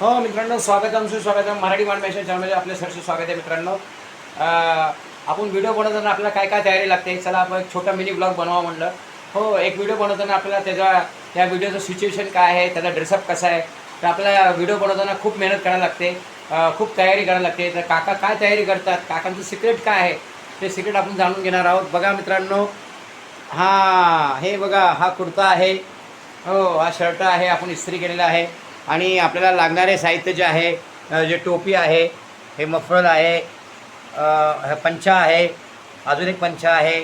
हो मित्रांनो स्वागत आमचं स्वागत आहे मराठी मानमेशन चॅनलमध्ये. आपले सरसे स्वागत आहे मित्रांनो. आपण व्हिडिओ बनवताना आपल्याला काय काय तयारी लागते? चला आपण एक छोटा मिनी ब्लॉग बनवा म्हणलं. हो एक व्हिडिओ बनवताना आपल्याला त्याचा त्या व्हिडिओचं सिच्युएशन काय आहे त्याचा ड्रेसअप कसा आहे तर आपल्याला व्हिडिओ बनवताना खूप मेहनत करायला लागते. खूप तयारी करायला लागते. तर काका काय तयारी करतात? काकांचं सिक्रेट काय आहे? ते सिक्रेट आपण जाणून घेणार आहोत. बघा मित्रांनो. हा हे बघा हा कुर्ता आहे. हो हा शर्ट आहे. आपण इस्त्री केलेला आहे. आणि आपल्याला लागणारे साहित्य जे आहे जे टोपी आहे हे मफरल आहे हे पंचा आहे अजून एक पंचा आहे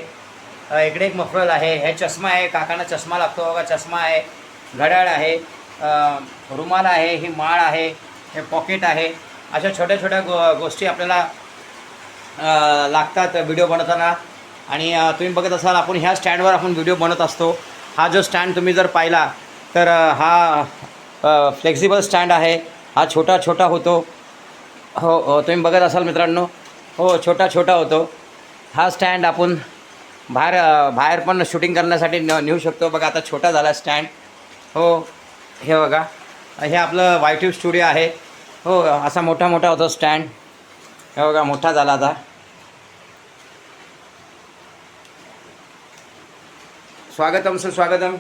इकडे एक मफरल आहे हे चष्मा आहे काकांना चष्मा लागतो बघा चष्मा आहे घड्याळ आहे रुमाल आहे ही माळ आहे हे पॉकेट आहे अशा छोट्या छोट्या गो गोष्टी आपल्याला लागतात व्हिडिओ बनवताना. आणि तुम्ही बघत असाल आपण ह्या स्टँडवर आपण व्हिडिओ बनवत असतो. हा जो स्टँड तुम्ही जर पाहिला तर हा फ्लेक्झिबल स्टँड आहे. हा छोटा छोटा होतो. हो हो तुम्ही बघत असाल मित्रांनो. हो छोटा छोटा होतो. हा स्टँड आपण बाहेर बाहेर पण शूटिंग करण्यासाठी न नेऊ शकतो. बघा आता छोटा झाला स्टँड हो हे बघा. हे आपलं वायट्यूब स्टुडिओ आहे. हो असा मोठा मोठा होतो स्टँड हे बघा मोठा झाला आता. स्वागतम सर स्वागतम.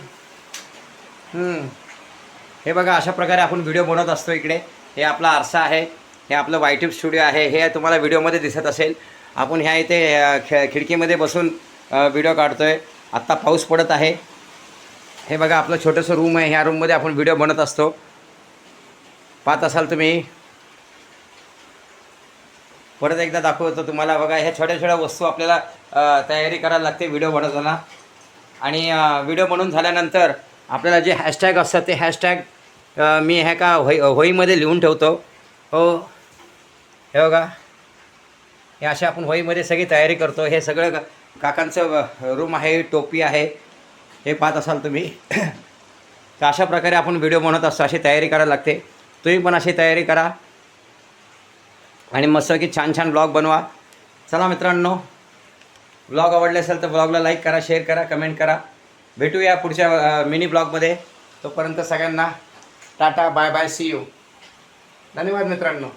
हे बघा अशा प्रकारे आपण व्हिडिओ बनवत असतो इकडे. हे आपला आरसा आहे हे आपलं वायट्यूब स्टुडिओ आहे हे तुम्हाला व्हिडिओमध्ये दिसत असेल. आपण ह्या इथे अ, खिडकीमध्ये बसून व्हिडिओ काढतो आहे आत्ता पाऊस पडत आहे. हे बघा आपलं छोटंसं रूम आहे. ह्या रूममध्ये आपण व्हिडिओ बनत असतो. पाहत असाल तुम्ही. परत एकदा दाखवतो तुम्हाला. बघा ह्या छोट्या छोट्या वस्तू आपल्याला तयारी करायला लागते व्हिडिओ बनवताना. आणि व्हिडिओ बनवून झाल्यानंतर आपल्याला जे हॅशटॅग असतात ते हॅशटॅग मी ह्या का होई होईमध्ये लिहून ठेवतो. हो. हे बघा. हे अशा आपण होईमध्ये सगळी तयारी करतो. हे सगळं का- काकांचं रूम आहे टोपी आहे. हे पाहत असाल तुम्ही. तर अशा प्रकारे आपण व्हिडिओ बनवत असतो. अशी तयारी करायला लागते. तुम्ही पण अशी तयारी करा. आणि मस्त की छान छान ब्लॉग बनवा. चला मित्रांनो. ब्लॉग आवडले असेल तर ब्लॉगला लाईक करा शेअर करा कमेंट करा. भेटूया पुढच्या मिनी ब्लॉगमध्ये. तोपर्यंत सगळ्यांना tata bye bye see you धन्यवाद मित्रांनो.